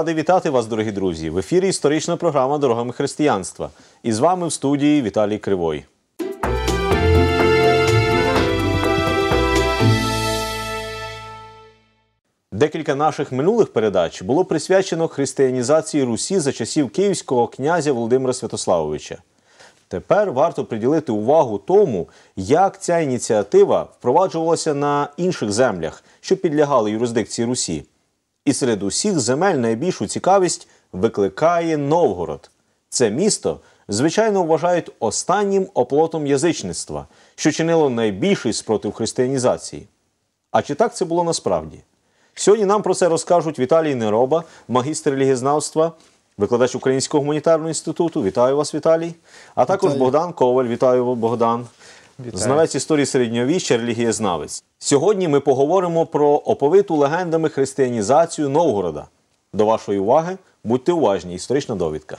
Радий вітати вас, дорогі друзі! В ефірі історична програма Дорогами християнства. І з вами в студії Віталій Кривой. Декілька наших минулих передач було присвячено християнізації Русі за часів київського князя Володимира Святославовича. Тепер варто приділити увагу тому, як ця ініціатива впроваджувалася на інших землях, що підлягали юрисдикції Русі. І серед усіх земель найбільшу цікавість викликає Новгород. Це місто, звичайно, вважають останнім оплотом язичництва, що чинило найбільший спротив християнізації. А чи так це було насправді? Сьогодні нам про це розкажуть Віталій Нероба, магістр релігієзнавства, викладач Українського гуманітарного інституту. Вітаю вас, Віталій. А також Вітаю. Богдан Коваль. Вітаю вас, Богдан. Знавець історії середньовіччя, релігієзнавець. Сьогодні ми поговоримо про оповиту легендами християнізацію Новгорода. До вашої уваги будьте уважні, історична довідка.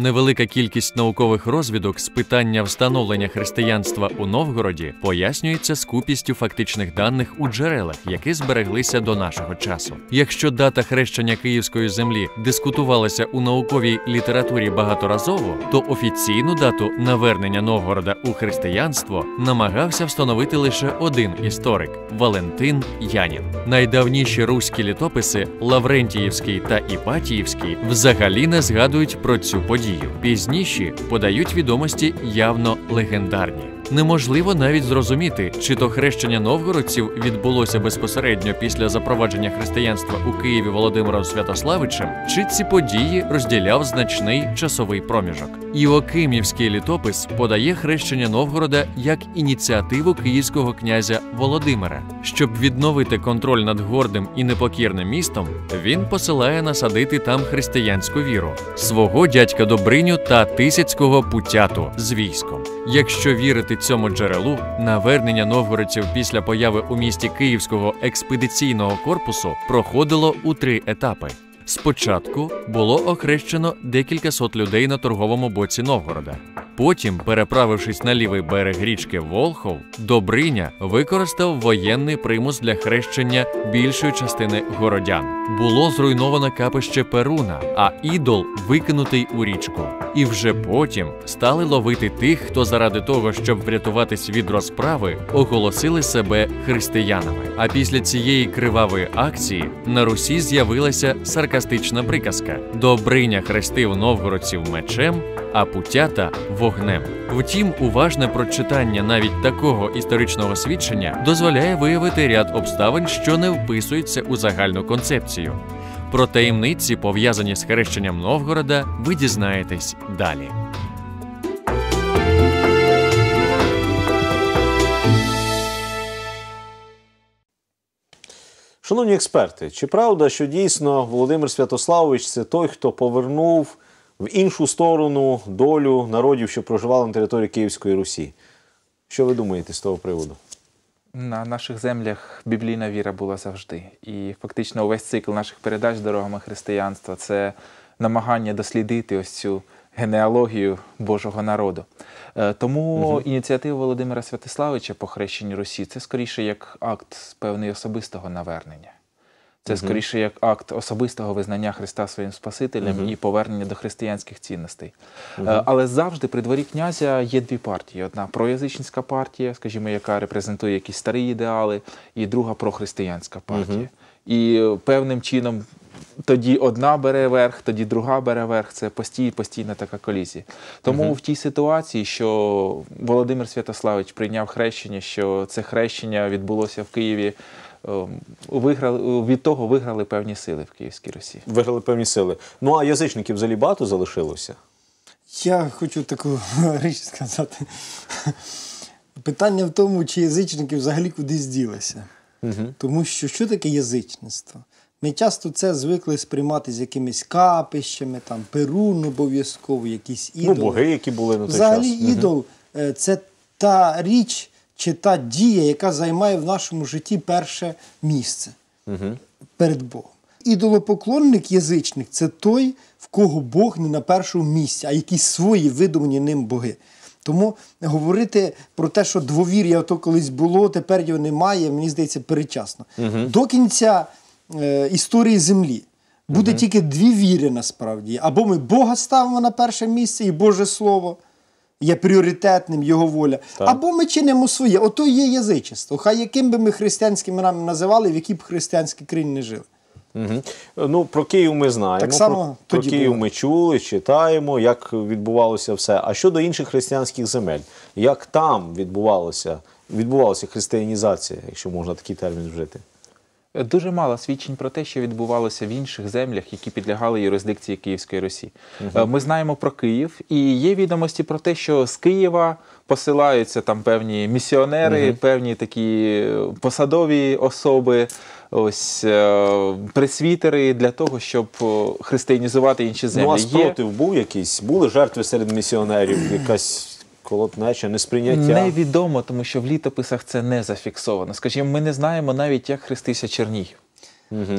Невелика кількість наукових розвідок з питання встановлення християнства у Новгороді пояснюється скупістю фактичних даних у джерелах, які збереглися до нашого часу. Якщо дата хрещення київської землі дискутувалася у науковій літературі багаторазово, то офіційну дату навернення Новгорода у християнство намагався встановити лише один історик Валентин Янін. Найдавніші руські літописи Лаврентіївський та Іпатіївський взагалі не згадують про цю подію. Пізніші подають відомості явно легендарні. Неможливо навіть зрозуміти, чи то хрещення новгородців відбулося безпосередньо після запровадження християнства у Києві Володимиром Святославичем, чи ці події розділяв значний часовий проміжок. Іокимівський літопис подає хрещення Новгорода як ініціативу київського князя Володимира. Щоб відновити контроль над гордим і непокірним містом, він посилає насадити там християнську віру, свого дядька Добриню та тисяцького путяту з військом. Якщо вірити цьому джерелу, навернення новгородців після появи у місті Київського експедиційного корпусу проходило у три етапи. Спочатку було охрещено декілька сот людей на торговому боці Новгорода. Потім, переправившись на лівий берег річки Волхов, Добриня використав воєнний примус для хрещення більшої частини городян. Було зруйновано капище Перуна, а ідол викинутий у річку. І вже потім стали ловити тих, хто заради того, щоб врятуватись від розправи, оголосили себе християнами. А після цієї кривавої акції на Русі з'явилася саркастична приказка: Добриня хрестив новгородців мечем, а путята вогнем. Втім, уважне прочитання навіть такого історичного свідчення дозволяє виявити ряд обставин, що не вписуються у загальну концепцію. Про таємниці, пов'язані з хрещенням Новгорода, ви дізнаєтесь далі. Шановні експерти, чи правда, що дійсно Володимир Святославович це той, хто повернув в іншу сторону долю народів, що проживали на території Київської Русі? Що ви думаєте з того приводу? На наших землях біблійна віра була завжди. І фактично увесь цикл наших передач дорогами християнства це намагання дослідити ось цю генеалогію Божого народу. Е, Тому ініціатива Володимира Святославича по хрещенню Русі це скоріше як акт певний особистого навернення. Це скоріше як акт особистого визнання Христа своїм Спасителем і повернення до християнських цінностей. Е, Але завжди при дворі князя є дві партії: одна проязичницька партія, скажімо, яка репрезентує якісь старі ідеали, і друга прохристиянська партія. І е, певним чином тоді одна бере верх, тоді друга бере верх. Це постій, постійна така колізія. Тому в тій ситуації, що Володимир Святославич прийняв хрещення, що це хрещення відбулося в Києві. Ем, Виграли від того виграли певні сили в Київській Русі. Виграли певні сили. Ну а язичників взагалі багато залишилося? Я хочу таку річ сказати. Питання в тому, чи язичники взагалі кудись ділися. Тому що що таке язичництво? Ми часто це звикли сприймати з якимись капищами, там, перун обов'язково, якісь ідоли. Ну, боги, які були на той Взагалі, час. Мгм. ідол е, це та річ чи та дія, яка займає в нашому житті перше місце перед Богом. Ідолопоклонник, язичник це той, в кого Бог не на першому місці, а якісь свої видумані ним боги. Тому говорити про те, що двовір'я то колись було, тепер його немає, мені здається, передчасно. До кінця е, історії землі буде тільки дві віри насправді. Або ми Бога ставимо на перше місце, і Боже Слово є пріоритетним, Його воля, або ми чинимо своє. Ото є язичество. Хай яким би ми християнським нам називали, в якій б християнській країні не жили. Угу. Ну, про Київ ми знаємо. Так само про, про тоді Київ було. ми чули, читаємо, як відбувалося все. А щодо інших християнських земель, як там відбувалося, відбувалася християнізація, якщо можна такий термін вжити? Дуже мало свідчень про те, що відбувалося в інших землях, які підлягали юрисдикції Київської Русі. Е, Ми знаємо про Київ, і є відомості про те, що з Києва посилаються там певні місіонери, певні такі е, посадові особи, ось е, пресвітери для того, щоб християнізувати інші землі. Ну, а Є- був якийсь? Були жертви серед місіонерів, якась колотнеча, несприйняття? Невідомо, тому що в літописах це не зафіксовано. Скажімо, ми не знаємо навіть, як хрестився Чернігів.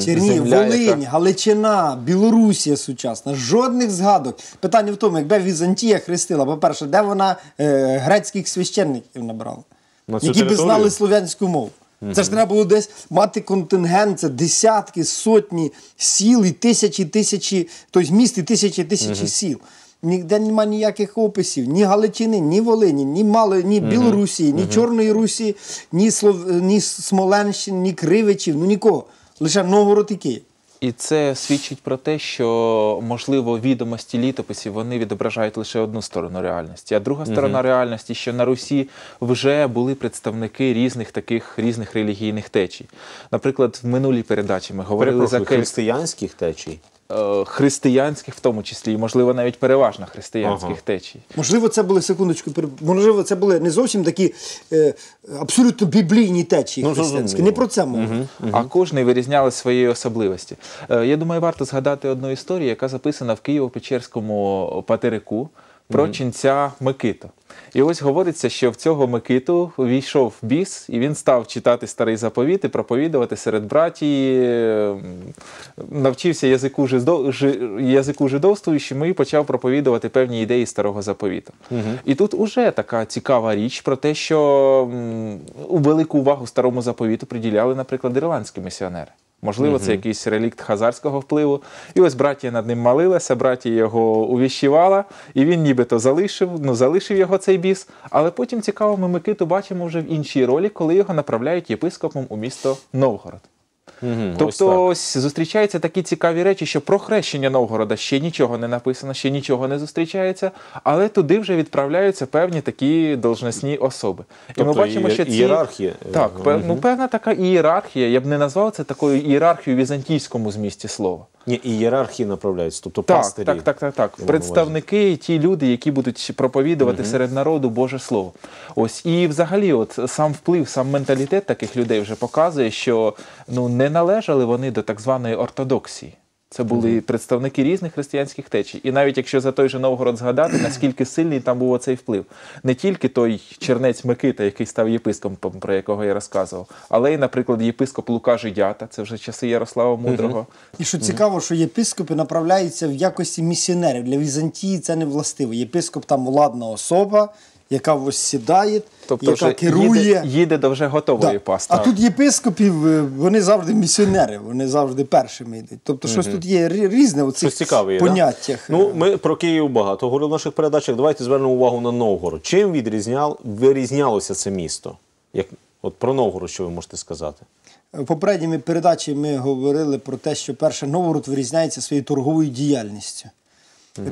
Чернігів, Волинь, яка- Галичина, Білорусія сучасна. Жодних згадок. Питання в тому, якби Візантія хрестила, по-перше, де вона е, грецьких священників набрала, На які би знали слов'янську мову. Це ж треба було десь мати контингент, це десятки, сотні сіл і тисячі, тисячі, тобто міст і тисячі, тисячі сіл. Ніде немає ніяких описів, ні Галичини, ні Волині, ні Мали, ні Білорусі, ні Чорної Русі, ні, Слов... ні Смоленщини, ні Кривичів, ну нікого. Лише Новгород і Київ. І це свідчить про те, що можливо відомості літописів вони відображають лише одну сторону реальності. А друга сторона реальності, що на Русі вже були представники різних таких різних релігійних течій. Наприклад, в минулій передачі ми говорили за Перепрошую, християнських течій. Е, християнських, в тому числі, і можливо навіть переважно християнських Ага. течій. Можливо, це були секундочку, можливо, це були не зовсім такі е, абсолютно біблійні течії Ну, християнські. Не про це мова. а кожний вирізняли свої особливості. Е, Я думаю, варто згадати одну історію, яка записана в Києво-Печерському патерику про ченця Микиту. І ось говориться, що в цього Микиту війшов біс, і він став читати старий заповіт і проповідувати серед братії, навчився язику, жидо, жи- язику жидовствуючому і почав проповідувати певні ідеї старого заповіту. І тут уже така цікава річ про те, що м, велику увагу старому заповіту приділяли, наприклад, ірландські місіонери. Можливо, це якийсь релікт хазарського впливу. І ось братія над ним молилася, братія його увіщівала, і він нібито залишив, ну залишив його цей біс. Але потім цікаво, ми Микиту бачимо вже в іншій ролі, коли його направляють єпископом у місто Новгород. Ось Тобто, так. ось зустрічаються такі цікаві речі, що про хрещення Новгорода ще нічого не написано, ще нічого не зустрічається, але туди вже відправляються певні такі должностні особи. І Тобто ми бачимо, що ці... ієрархія. Так, угу. ну, певна така ієрархія. Я б не назвав це такою ієрархією в візантійському змісті слова. Ні, ієрархії направляються, тобто Так, пастирі. так, так, так, так. Представники, ті люди, які будуть проповідувати серед народу Боже Слово. Ось і взагалі, от сам вплив, сам менталітет таких людей вже показує, що ну не належали вони до так званої ортодоксії. Це були представники різних християнських течій. І навіть якщо за той же Новгород згадати, наскільки сильний там був оцей вплив. Не тільки той чернець Микита, який став єпископом, про якого я розказував, але й, наприклад, єпископ Лука Жидята, це вже часи Ярослава Мудрого. І що цікаво, що єпископи направляються в якості місіонерів. Для Візантії це не властиво. Єпископ там владна особа, яка ось сідає, Тобто яка керує. їде, їде до вже готової Да. пасти. А тут єпископів, е, вони завжди місіонери, вони завжди першими йдуть. Тобто, щось тут є різне у цих цікаве є, поняттях. Ну, ми про Київ багато говорили в наших передачах. Давайте звернемо увагу на Новгород. Чим відрізнял, вирізнялося це місто? Як, от про Новгород, що ви можете сказати? В попередньому передачі ми говорили про те, що перше Новгород вирізняється своєю торговою діяльністю.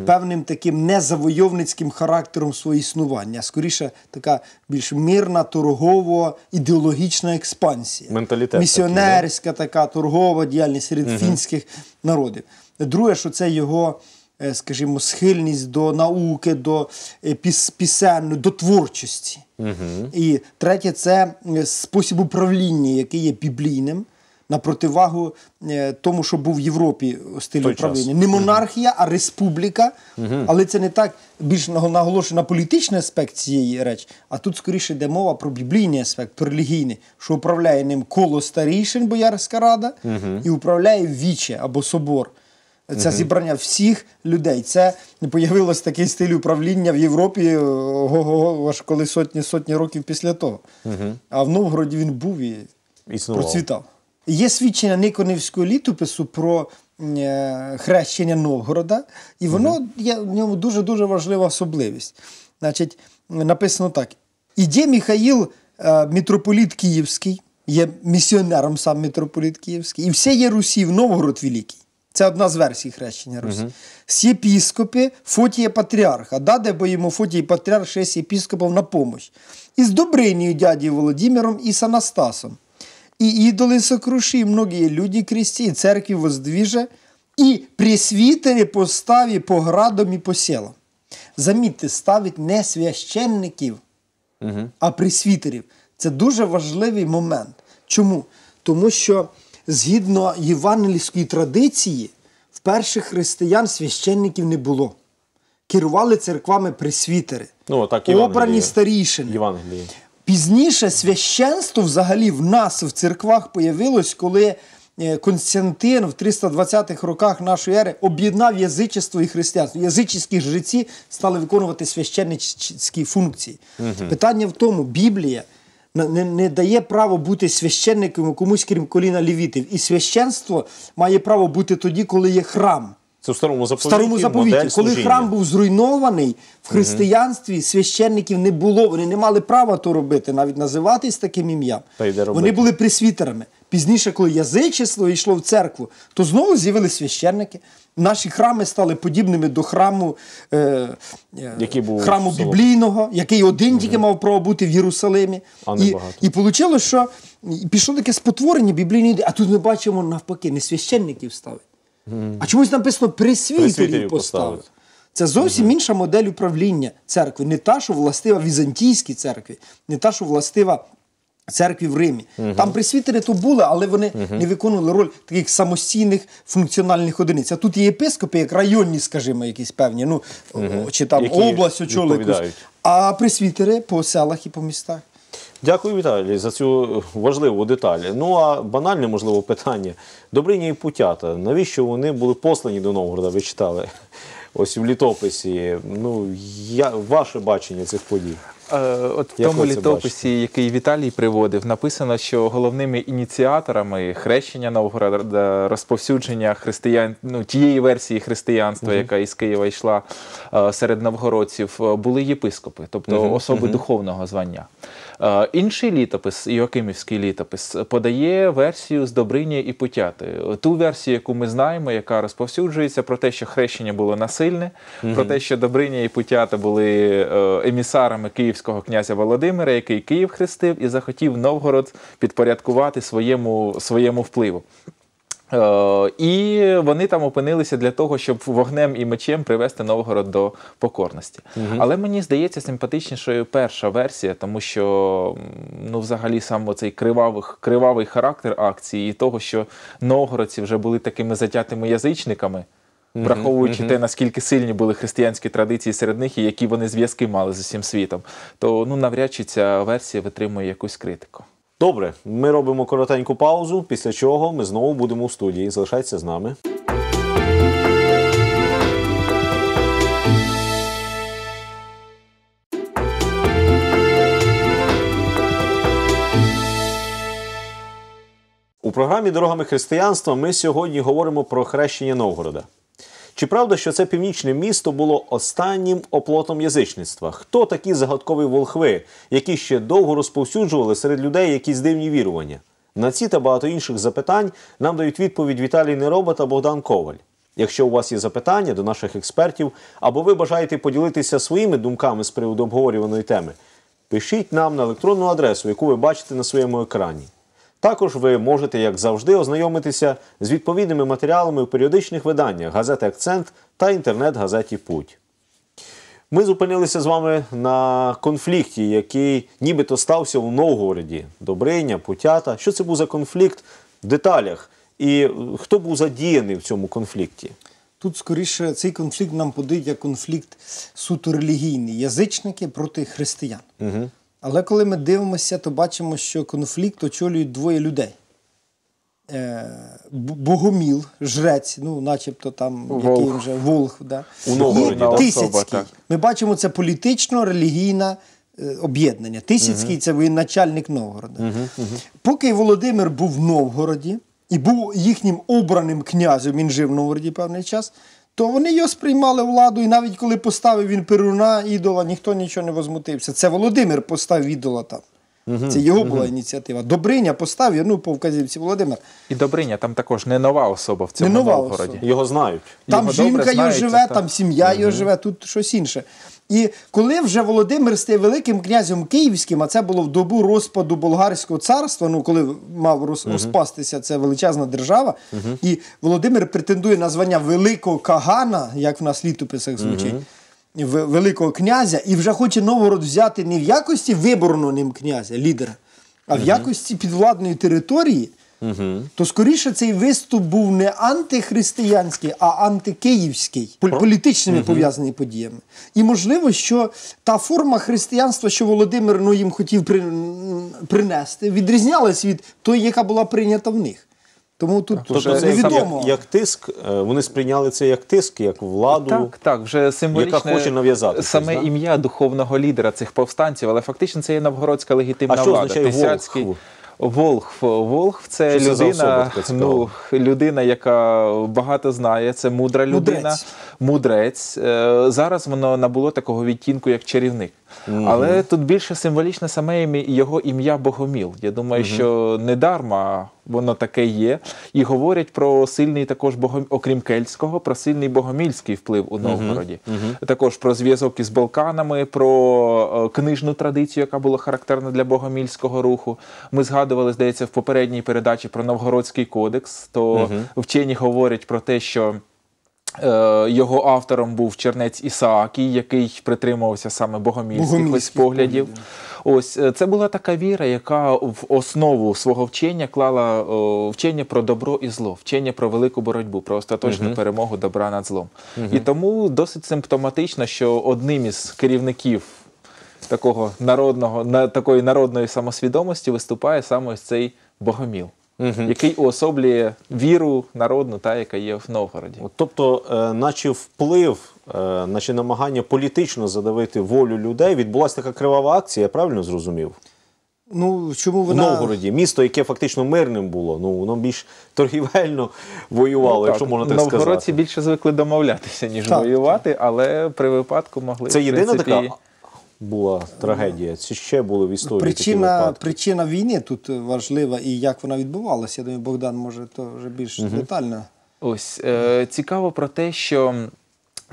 Певним таким незавойовницьким характером свого існування, а скоріше така більш мирна, торгово-ідеологічна експансія. Менталітет такий, Місіонерська така торгова діяльність серед фінських народів. Друге, що це його, е, скажімо, схильність до науки, до е, піс- пісенної, до творчості. І третє це е, спосіб управління, який є біблійним. На противагу е, тому, що був в Європі стиль Той час. управління. Не монархія, а республіка. Але це не так більш наголошує на політичний аспект цієї речі, а тут скоріше йде мова про біблійний аспект, про релігійний, що управляє ним коло старішин, боярська рада, і управляє віче або собор. Це зібрання всіх людей. Це появилось такий стиль управління в Європі, е, го-го-го, аж коли сотні сотні років після того. А в Новгороді він був і Існував. процвітав. Є свідчення Никонівського літопису про е, хрещення Новгорода, і воно є в ньому дуже-дуже важлива особливість. Значить, написано так: іде Михаїл, е, митрополіт Київський, є місіонером сам митрополіт Київський, і все є Русі в Новгород Великий. Це одна з версій хрещення Русі. З єпіскопи Фотія патріарха. Даде бо йому Фотій патріарх шесть єпіскопів на помощь. І з Добринію дяді Володимиром і з Анастасом. И идолы сокруши, и многие люди крести, и церкви воздвиже, і пресвітери поставі по градам і по селам. Замітьте, ставить не священників, а пресвітерів. Це дуже важливий момент. Чому? Тому що згідно євангельської традиції, в перших християн священників не було. Керували церквами пресвітери, Ну, так, обрані старішини. Євангеліє. Пізніше священство взагалі в нас в церквах появилось, коли е, Константин в 320-х роках нашої ери об'єднав язичество і християнство. Язичські жреці стали виконувати священницькі функції. Питання в тому, Біблія не, не дає право бути священником комусь, крім коліна лівітів. І священство має право бути тоді, коли є храм. Це в старому заповіті. старому заповіті, модель коли служіння. храм був зруйнований в християнстві, священників не було, вони не мали права то робити, навіть називатись таким ім'ям. Вони були пресвітерами. Пізніше, коли язичество йшло в церкву, то знову з'явилися священники. Наші храми стали подібними до храму, е, е, Який був храму біблійного, який один тільки мав право бути в Єрусалимі. А і, багато. і вийшло, що пішло таке спотворення біблійної. А тут ми бачимо навпаки, не священників ставить. А чомусь написано поставив. поставити. Це зовсім інша модель управління церкви. Не та, що властива візантійській церкві, не та, що властива церкві в Римі. Там пресвітери то були, але вони не виконували роль таких самостійних функціональних одиниць. А тут є єпископи, як районні, скажімо, якісь певні, ну, чи там Які область очолили А пресвітери по селах і по містах. Дякую, Віталій, за цю важливу деталь. Ну а банальне, можливо, питання. Добриня і путята. Навіщо вони були послані до Новгорода? Ви читали ось в літописі. Ну, я, ваше бачення цих подій. Е, От в Як тому літописі, який Віталій приводив, написано, що головними ініціаторами хрещення Новгорода, розповсюдження християн, ну тієї версії християнства, яка із Києва йшла е, серед новгородців, е, були єпископи, тобто особи духовного звання. Інший літопис, Іоакимівський літопис, подає версію з Добрині і Путяти. Ту версію, яку ми знаємо, яка розповсюджується про те, що хрещення було насильне, про те, що Добриня і Путята були емісарами київського князя Володимира, який Київ хрестив і захотів Новгород підпорядкувати своєму, своєму впливу. Е, і вони там опинилися для того, щоб вогнем і мечем привести Новгород до покорності. Але мені здається симпатичнішою перша версія, тому що ну, взагалі сам цей кривавий, кривавий характер акції і того, що новгородці вже були такими затятими язичниками. Враховуючи те, наскільки сильні були християнські традиції серед них і які вони зв'язки мали з усім світом, то ну навряд чи ця версія витримує якусь критику. Добре, ми робимо коротеньку паузу, після чого ми знову будемо у студії. Залишайтеся з нами. У програмі Дорогами християнства ми сьогодні говоримо про хрещення Новгорода. Чи правда, що це північне місто було останнім оплотом язичництва? Хто такі загадкові волхви, які ще довго розповсюджували серед людей якісь дивні вірування? На ці та багато інших запитань нам дають відповідь Віталій Нероба та Богдан Коваль. Якщо у вас є запитання до наших експертів, або ви бажаєте поділитися своїми думками з приводу обговорюваної теми, пишіть нам на електронну адресу, яку ви бачите на своєму екрані. Також ви можете, як завжди, ознайомитися з відповідними матеріалами в періодичних виданнях газети Акцент та інтернет-газеті Путь. Ми зупинилися з вами на конфлікті, який нібито стався у Новгороді. Добриня, Путята. Що це був за конфлікт в деталях? І хто був задіяний в цьому конфлікті? Тут скоріше цей конфлікт нам подають як конфлікт суто релігійний, язичники проти християн. Угу. Але коли ми дивимося, то бачимо, що конфлікт очолюють двоє людей. е, Богоміл, жрець, ну, начебто там який вже Волх, да. І? Тисяцький. Так. Ми бачимо це політично-релігійне об'єднання. Тисяцький це воєначальник Новгорода. Поки Володимир був в Новгороді і був їхнім обраним князем, він жив в Новгороді певний час, то вони його сприймали владу, і навіть коли поставив він Перуна ідола, ніхто нічого не возмутився. Це Володимир поставив ідола там. Це його була ініціатива. Добриня поставив, ну, по вказівці Володимир. І Добриня там також не нова особа в цьому Не нова Новгороді. особа. Його знають. Там Його жінка його живе, та... там сім'я його живе, тут щось інше. І коли вже Володимир стає великим князем київським, а це було в добу розпаду болгарського царства, ну коли мав роз- розпастися ця величезна держава, і Володимир претендує на звання великого кагана, як в нас літописах звучить. в- Великого князя і вже хоче Новгород взяти не в якості виборного ним князя, лідера, а в якості підвладної території, то скоріше цей виступ був не антихристиянський, а антикиївський, пол- політичними пов'язані подіями. І можливо, що та форма християнства, що Володимир ну, їм хотів при, принести, відрізнялась від тої, яка була прийнята в них. Тому тут Тобто вже це невідомо. як, як тиск, е, вони сприйняли це як тиск, як владу. Так, так, вже символічне яка хоче нав'язати щось, саме да? ім'я духовного лідера цих повстанців, але фактично це є новгородська легітимна А що влада. означає Тисяцький- Волхв? Волхв. Волхв це Що за особа людина, ну, людина, яка багато знає, це мудра людина, Мудрець. мудрець. Зараз воно набуло такого відтінку, як чарівник. Але тут більше символічне саме його ім'я Богоміл. Я думаю, що не дарма воно таке є. І говорять про сильний також богом... окрім кельтського, про сильний богомільський вплив у Новгороді. Також про зв'язок із Балканами, про е, книжну традицію, яка була характерна для богомільського руху. Ми згадували, здається, в попередній передачі про Новгородський кодекс. То вчені говорять про те, що. Е, Його автором був чернець Ісаакій, який притримувався саме богомільських поглядів. Ось е, це була така віра, яка в основу свого вчення клала о, вчення про добро і зло, вчення про велику боротьбу, про остаточну перемогу добра над злом. І тому досить симптоматично, що одним із керівників такого народного на такої народної самосвідомості виступає саме ось цей Богоміл, який уособлює віру народну, та яка є в Новгороді. От, Тобто, е, наче вплив, е, наче намагання політично задавити волю людей, відбулася така кривава акція, я правильно зрозумів? Ну, чому вона... В. Новгороді, місто, яке фактично мирним було, ну воно більш торгівельно воювало, якщо можна так Новгородці сказати. більше звикли домовлятися, ніж Так, воювати, але при випадку могли Це в єдина принципі, така була трагедія. Чи ще були в історії такі Причина, випадки? причина війни тут важлива і як вона відбувалася. Я думаю, Богдан може то вже більш детально. Ось е, цікаво про те, що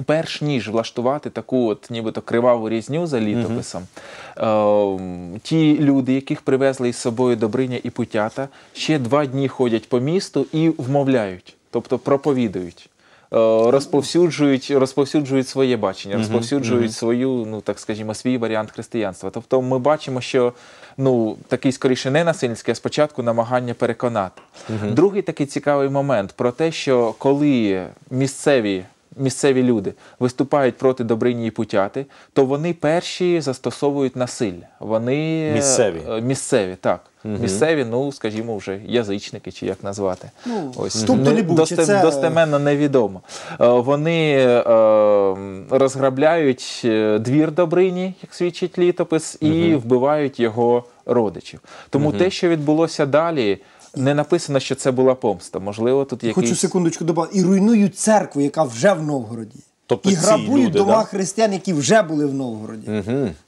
перш ніж влаштувати таку от нібито криваву різню за літописом, е, ті люди, яких привезли із собою Добриня і Путята, ще два дні ходять по місту і вмовляють, тобто проповідують. Е, Розповсюджують, розповсюджують своє бачення, розповсюджують свою, ну так скажімо, свій варіант християнства. Тобто ми бачимо, що ну такий скоріше не насильницький, а спочатку намагання переконати. Другий такий цікавий момент про те, що коли місцеві. Місцеві люди виступають проти Добрині і Путяти, то вони перші застосовують насилля. Вони Місцеві. е, місцеві, так. Місцеві, ну скажімо, вже язичники, чи як назвати. Ну, Ось б не чи це- достеменно невідомо. Е, Вони е, розграбляють е, двір Добрині, як свідчить літопис, і вбивають його родичів. Тому те, що відбулося далі, не написано, що це була помста. Можливо, тут якийсь... Хочу секундочку додати. І руйнують церкву, яка вже в Новгороді. Тобто і ці грабують люди, дома да? християн, які вже були в Новгороді.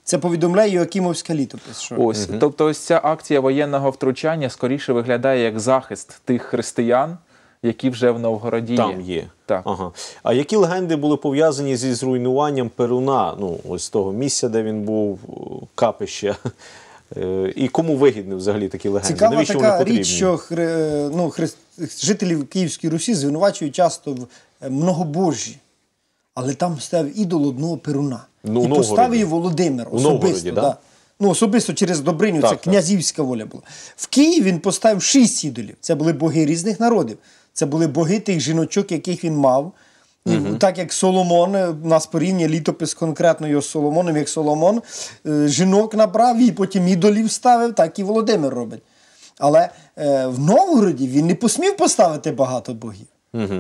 Це повідомляє Йоакимовська літопис. Що... Ось, тобто, ось ця акція воєнного втручання скоріше виглядає як захист тих християн, які вже в Новгороді Там є. Так. Ага. А які легенди були пов'язані зі зруйнуванням Перуна? Ну, ось того місця, де він був, капища. Е, І кому вигідні взагалі такі легенди? Цікава Навіщо вони така потрібні? річ, що хри... ну, хри... жителів Київської Русі звинувачують часто в е, многобожжі. Але там став ідол одного перуна. Ну, і поставив її Володимир Новгороді, особисто. да? да? Ну, особисто через Добриню, Так, це так. князівська воля була. В Києві він поставив шість ідолів. Це були боги різних народів. Це були боги тих жіночок, яких він мав. І так як Соломон, е, у нас порівнює літопис конкретно його з Соломоном, як Соломон е, жінок набрав і потім ідолів ставив, так і Володимир робить. Але е, в Новгороді він не посмів поставити багато богів.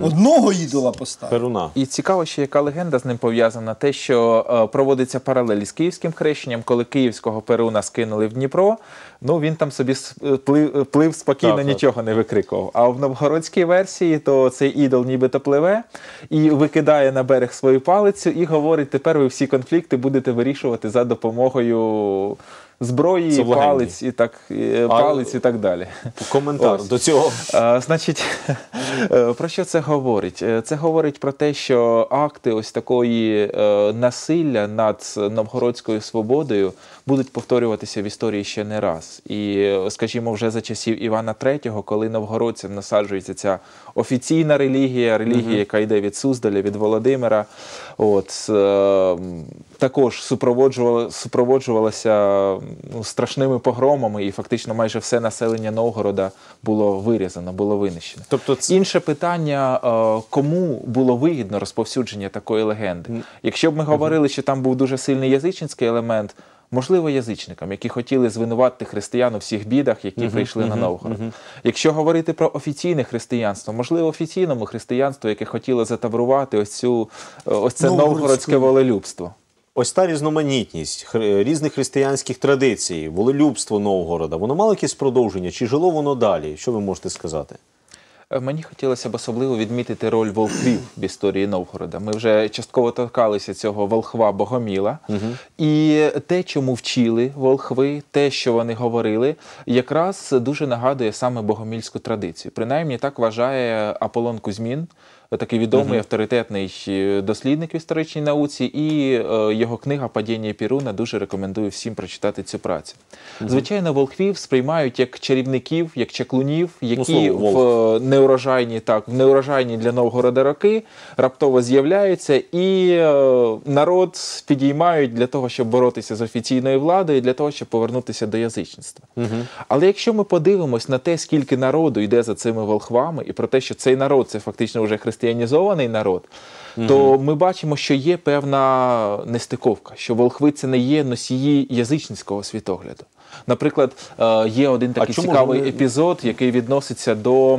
Одного ідола поставив. Перуна. І цікаво, ще яка легенда з ним пов'язана, те, що е, проводиться паралель з київським хрещенням, коли київського Перуна скинули в Дніпро. Ну він там собі е, плив, плив спокійно, Так, так. нічого не викрикував. А в новгородській версії то цей ідол нібито пливе і викидає на берег свою палицю і говорить: тепер ви всі конфлікти будете вирішувати за допомогою зброї, Це палець і так палець палиць і так далі. Коментар Ось. до цього. А, Значить, е, про що це говорить? Е, Це говорить про те, що акти ось такої е, насилля над новгородською свободою будуть повторюватися в історії ще не раз. І, скажімо, вже за часів Івана III, коли новгородцям насаджується ця офіційна релігія, релігія, яка йде від Суздаля, від Володимира, от, е, також супроводжувала, супроводжувалася ну, страшними погромами, і фактично майже все населення Новгорода було вирізано, було винищено. Тобто це- Інше питання, е, кому було вигідно розповсюдження такої легенди? Якщо б ми говорили, що там був дуже сильний язичницький елемент, можливо, язичникам, які хотіли звинуватити християн у всіх бідах, які прийшли на Новгород. Якщо говорити про офіційне християнство, можливо, офіційному християнству, яке хотіло затаврувати ось цю е, ось це новгородське волелюбство. Ось та різноманітність хр- різних християнських традицій, волелюбство Новгорода, воно мало якесь продовження, чи жило воно далі? Що ви можете сказати? Е, Мені хотілося б особливо відмітити роль волхвів в історії Новгорода. Ми вже частково торкалися цього волхва Богоміла. І те, чому вчили волхви, те, що вони говорили, якраз дуже нагадує саме богомільську традицію. Принаймні так вважає Аполлон Кузьмін. Такий відомий авторитетний е, дослідник в історичній науці, і е, його книга Падіння Піруна дуже рекомендую всім прочитати цю працю. Звичайно, волхвів сприймають як чарівників, як чаклунів, які слово в е, неурожайні, так, в неурожайні для Новгорода роки раптово з'являються, і е, народ підіймають для того, щоб боротися з офіційною владою, для того, щоб повернутися до язичництва. Але якщо ми подивимось на те, скільки народу йде за цими волхвами, і про те, що цей народ це фактично вже християнізований народ, то ми бачимо, що є певна нестиковка, що волхви це не є носії язичницького світогляду. Наприклад, е, є один такий цікавий вони- епізод, який відноситься до, е,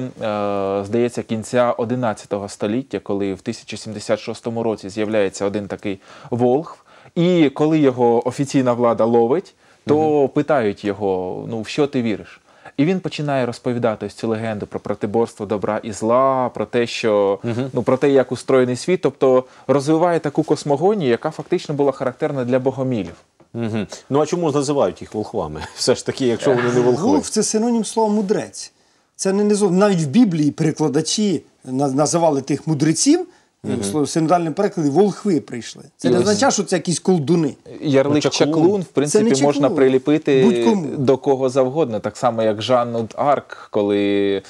здається, кінця 11 століття, коли в 1076 році з'являється один такий волхв, і коли його офіційна влада ловить, то питають його: ну, в що ти віриш? І він починає розповідати ось цю легенду про протиборство добра і зла, про те, що ну про те, як устроєний світ, тобто розвиває таку космогонію, яка фактично була характерна для богомілів. Угу. Ну а чому називають їх волхвами? Все ж таки, якщо вони не волхви. Волк це синонім слова мудрець. Це не. Навіть в Біблії перекладачі називали тих мудреців. В синодальному перекладі волхви прийшли. Це І не ось- означає, що це якісь колдуни. Ярлик Ну, чаклун. чаклун, в принципі, чаклун. можна приліпити Будь-кому. до кого завгодно, так само як Жанну Арк, коли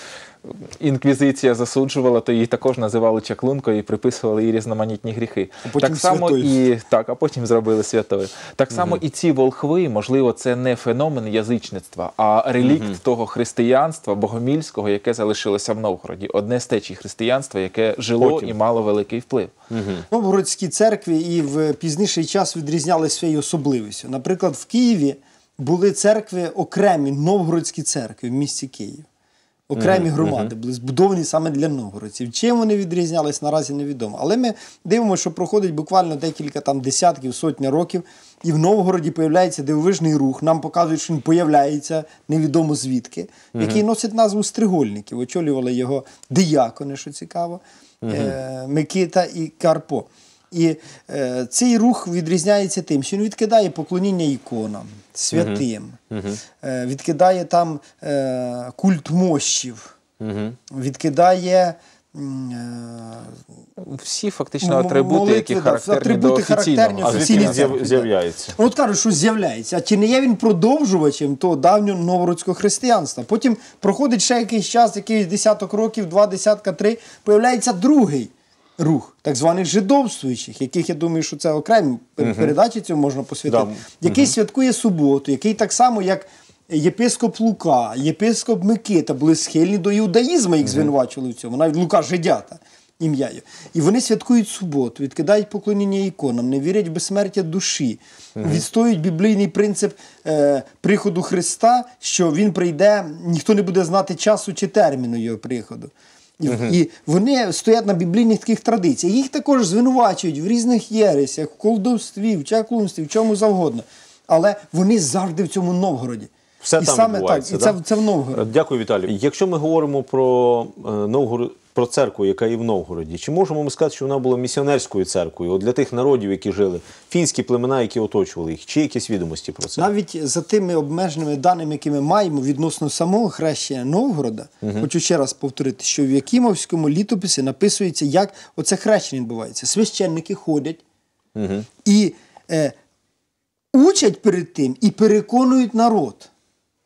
інквізиція засуджувала, то її також називали чаклункою і приписували їй різноманітні гріхи. А потім так само святою. і так, а потім зробили святою. Так само і ці волхви, можливо, це не феномен язичництва, а релікт того християнства богомільського, яке залишилося в Новгороді. Одне з течій християнства, яке жило Потім. і мало великий вплив. Новгородські церкви і в пізніший час відрізнялися своєю особливістю. Наприклад, в Києві були церкви окремі новгородські церкви в місті Київ. Окремі громади були збудовані саме для новгородців. Чим вони відрізнялись, наразі невідомо. Але ми дивимося, що проходить буквально декілька там десятків, сотня років, і в Новгороді появляється дивовижний рух. Нам показують, що він появляється невідомо звідки, який носить назву Стригольників. Очолювали його диякони, що цікаво, е, Микита і Карпо. І е, цей рух відрізняється тим, що він відкидає поклоніння іконам, святим, е, відкидає там е, культ мощів, відкидає. м, е, Всі фактично атрибути, молитви, які характерні атрибути до характерні офіційного. А звідки з'яв- з'являється? Ну, От кажуть, що з'являється. А чи не є він продовжувачем того давнього новгородського християнства? Потім проходить ще якийсь час, якийсь десяток років, два десятка, три, появляється другий рух, так званих жидовствуючих, яких я думаю, що це окремі пер- передачі цього можна посвятити, Да. який святкує суботу, який так само, як. Єпископ Лука, єпископ Микита були схильні до іудаїзму, їх звинувачували в цьому, навіть Лука Жидята. ім'я. І вони святкують суботу, відкидають поклоніння іконам, не вірять в безсмертя душі, відстоюють біблійний принцип е, приходу Христа, що Він прийде, ніхто не буде знати часу чи терміну його приходу. І, і вони стоять на біблійних таких традиціях. Їх також звинувачують в різних єресях, в колдовстві, в чаклунстві, в чому завгодно. Але вони завжди в цьому Новгороді. Все і там саме так, і це, да? це в Новгороді. Дякую, Віталію. Якщо ми говоримо про е, Новгород, про церкву, яка є в Новгороді, чи можемо ми сказати, що вона була місіонерською церквою от для тих народів, які жили, фінські племена, які оточували їх? Чи якісь відомості про це? Навіть за тими обмеженими даними, які ми маємо відносно самого хрещення Новгорода, хочу ще раз повторити, що в Якимовському літописі написується, як оце хрещення відбувається. Священники ходять і е, учать перед тим і переконують народ.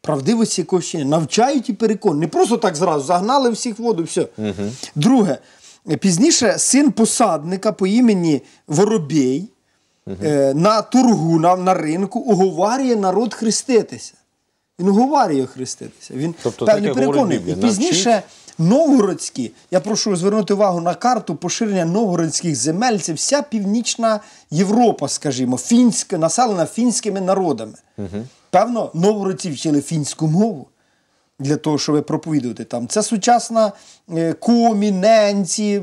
Правдивості якогось навчають і переконують. Не просто так зразу загнали всіх в воду, все. Друге, е, пізніше син посадника по імені Воробей е, на торгу, на, на ринку уговарює народ хреститися. Він уговарює хреститися. Він Тобто говорить переконує. І пізніше новгородські, я прошу звернути увагу на карту поширення новгородських земель. Це вся північна Європа, скажімо, фінська, населена фінськими народами. Певно, нову фінську мову для того, щоб проповідувати там. Це сучасна е, комі, ненці,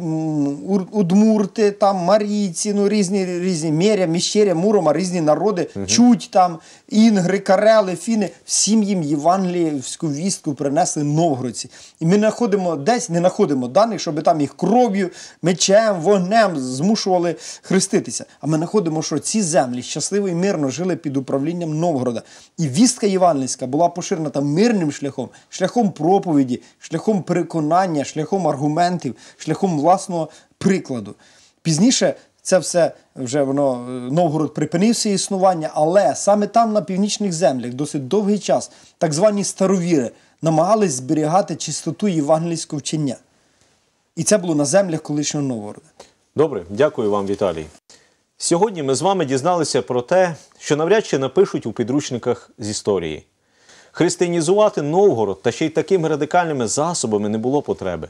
удмурти, там, марійці, ну, різні, різні меря, міщеря, мурома, різні народи, чуть там, інгри, карели, фіни. Всім їм євангеліївську вістку принесли новгородці. І ми знаходимо десь, не знаходимо даних, щоб там їх кров'ю, мечем, вогнем змушували хреститися. А ми знаходимо, що ці землі щасливо і мирно жили під управлінням Новгорода. І вістка євангельська була поширена там мирним шляхом, шляхом проповіді, шляхом переконання, шляхом аргументів, шляхом власного прикладу. Пізніше це все вже воно е, Новгород припинив своє існування, але саме там, на північних землях, досить довгий час, так звані старовіри намагались зберігати чистоту євангельського вчення. І це було на землях колишнього Новгорода. Добре, дякую вам, Віталій. Сьогодні ми з вами дізналися про те, що навряд чи напишуть у підручниках з історії. Християнізувати Новгород та ще й такими радикальними засобами не було потреби.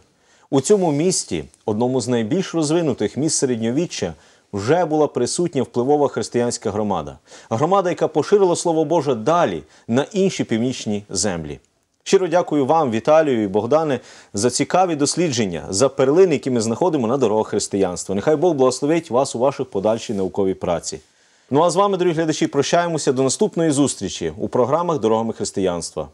У цьому місті, одному з найбільш розвинутих міст середньовіччя, вже була присутня впливова християнська громада. Громада, яка поширила Слово Боже далі на інші північні землі. Щиро дякую вам, Віталію і Богдане, за цікаві дослідження, за перлини, які ми знаходимо на дорогах християнства. Нехай Бог благословить вас у ваших подальшій науковій праці. Ну а з вами, дорогі глядачі, прощаємося до наступної зустрічі у програмах Дорогами християнства.